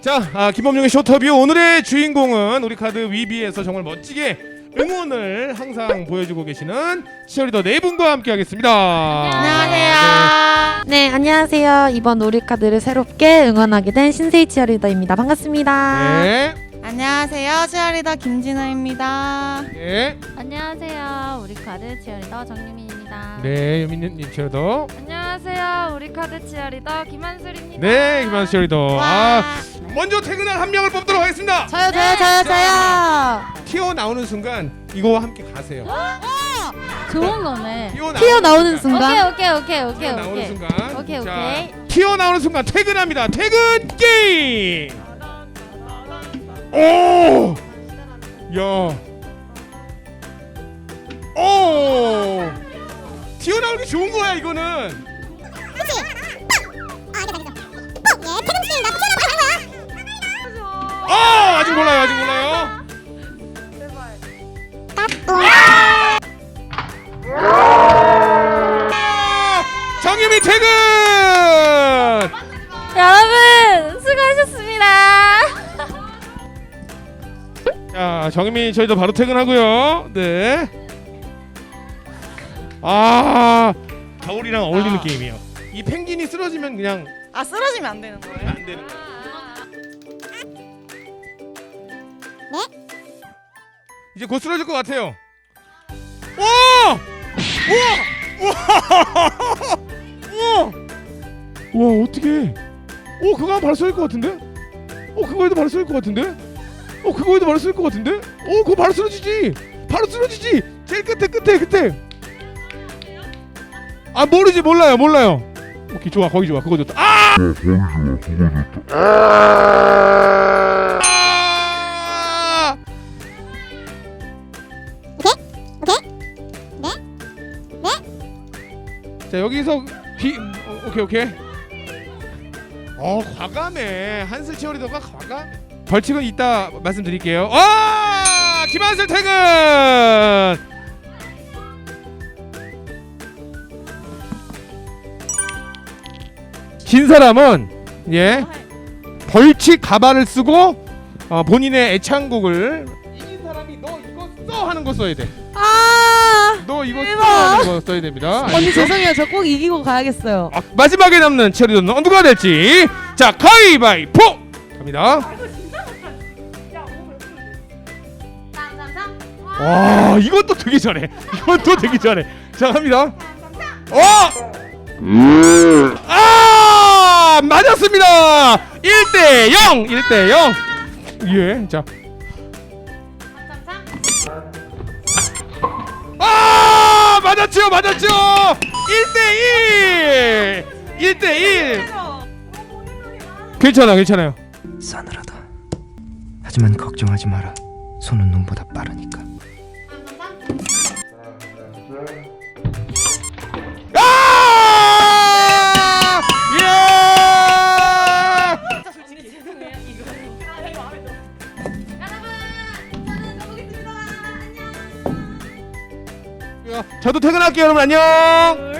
자, 아, 김범용의 쇼터뷰 오늘의 주인공은 우리 카드 위비에서 정말 멋지게 응원을 항상 보여주고 계시는 치어리더 네 분과 함께하겠습니다. 안녕하세요. 네, 안녕하세요. 이번 우리카드를 새롭게 응원하게 된 신세희 치어리더입니다. 반갑습니다. 네, 안녕하세요. 치어리더 김진호입니다. 네, 안녕하세요. 우리 카드 치어리더 정유민입니다. 네, 유민님 치어리더. 안녕하세요. 우리 카드 치어리더 김한솔입니다. 네, 김한 치어리더. 아, 먼저 퇴근할 한 명을 뽑도록 하겠습니다. 저요, 저요, 저요, 저요. 튀어 나오는 순간 이거와 함께 가세요. 좋은 거네. 튀어 나오는 오케이 순간 오케이 오케이 오케이 튀어 나오는 오케이. 순간. 오케이, 자, 오케이. 튀어 나오는 순간 퇴근합니다. 퇴근 게임. 오! 야. 오! 튀어 나오는 게 좋은 거야, 이거는. 여러분 수고하셨습니다. 자, 정유미 저희도 바로 퇴근하고요. 네. 아, 겨울이랑 어울리는 아. 게임이에요. 이 펭귄이 쓰러지면 그냥 아, 쓰러지면 안 되는 거예요? 안 되는 거예요. 이제 곧 쓰러질 것 같아요. 와! 우와! 우와! 우와! 우와, 어떻게? 어, 그거 하면 바로 쏠것 같은데? 어, 그거 해도 바로 쏠것 같은데? 어, 그거 해도 바로 쏠것 같은데? 어, 그거 바로 쓰러지지. 바로 쓰러지지. 제일 끝에 끝에 끝에. 아, 모르지 몰라요 몰라요. 오케이 좋아 거기 좋아 그거 좋다. 아! 아! 자 여기서 비 어, 오케이 오케이. 어 과감해 한슬 치어리더가 과감. 벌칙은 이따 말씀드릴게요. 아 김한슬 퇴근. 진 사람은 예 벌칙 가발을 쓰고 어, 본인의 애창곡을 이긴 사람이 너 이거 써 하는 거 써야 돼. 아 너 이거 써 대박. 하는 거 써야 됩니다. 언니 알겠죠? 죄송해요. 저 꼭 이기고 가야겠어요. 아, 마지막에 남는 체리더는 누가 될지 자 가위바위보 갑니다. 와 이것도 되게 잘해. 이것도 되게 잘해. 자 갑니다. 어! 아 맞았습니다. 1대 0 1대 0 예, 자. 아 맞았죠 맞았죠 1대 1 1대 1 괜찮아 괜찮아요 싸늘하다. 하지만 걱정하지 마라. 손은 눈보다 빠르니까. 아! 저도 퇴근할게요 여러분. 안녕